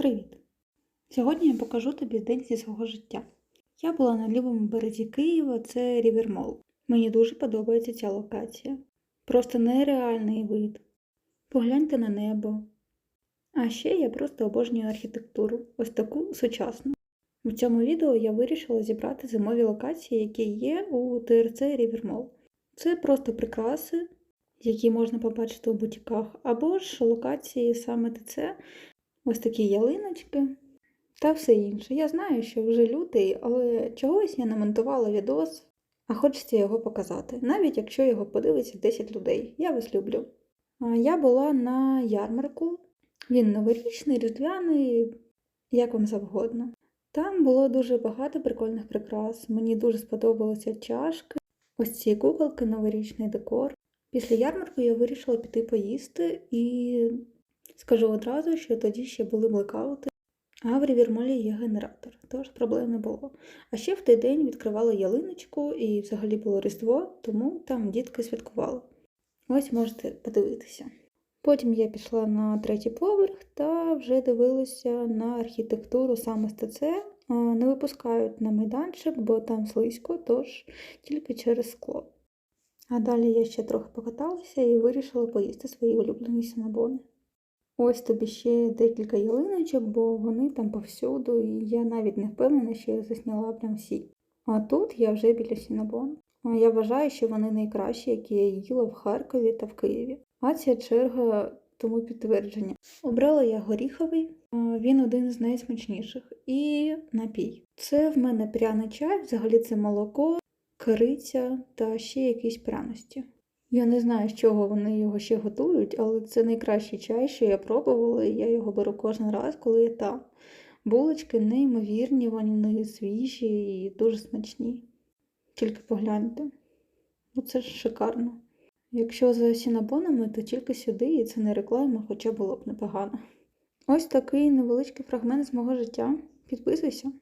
Привіт! Сьогодні я покажу тобі день зі свого життя. Я була на лівому березі Києва, це Рівермол. Мені дуже подобається ця локація. Просто нереальний вид. Погляньте на небо. А ще я просто обожнюю архітектуру, ось таку сучасну. В цьому відео я вирішила зібрати зимові локації, які є у ТРЦ Рівермол. Це просто прикраси, які можна побачити у бутіках, або ж локації саме ТЦ, ось такі ялиночки та все інше. Я знаю, що вже лютий, але чогось я намонтувала відос, а хочеться його показати, навіть якщо його подивиться 10 людей. Я вас люблю. Я була на ярмарку, він новорічний, різдвяний, як вам завгодно. Там було дуже багато прикольних прикрас. Мені дуже сподобалися чашки, ось ці куколки, новорічний декор. Після ярмарку я вирішила піти поїсти і скажу одразу, що тоді ще були блекаути, а в Рівірмолі є генератор, тож проблем не було. А ще в той день відкривали ялиночку і взагалі було Різдво, тому там дітки святкували. Ось можете подивитися. Потім я пішла на третій поверх та вже дивилася на архітектуру саме ТЦ. Не випускають на майданчик, бо там слизько, тож тільки через скло. А далі я ще трохи покаталася і вирішила поїсти свої улюблені синабони. Ось тобі ще декілька ялиночок, бо вони там повсюду, і я навіть не впевнена, що я засняла прям всі. А тут я вже біля Сінабон. Я вважаю, що вони найкращі, які я їла в Харкові та в Києві. А ця черга тому підтвердження. Обрала я горіховий, він один з найсмачніших. І напій. Це в мене пряний чай, взагалі це молоко, кориця та ще якісь пряності. Я не знаю, з чого вони його ще готують, але це найкращий чай, що я пробувала, і я його беру кожен раз, коли я там. Булочки неймовірні, вони свіжі і дуже смачні. Тільки погляньте. Ну це ж шикарно. Якщо за сінабонами, то тільки сюди, і це не реклама, хоча було б непогано. Ось такий невеличкий фрагмент з мого життя. Підписуйся.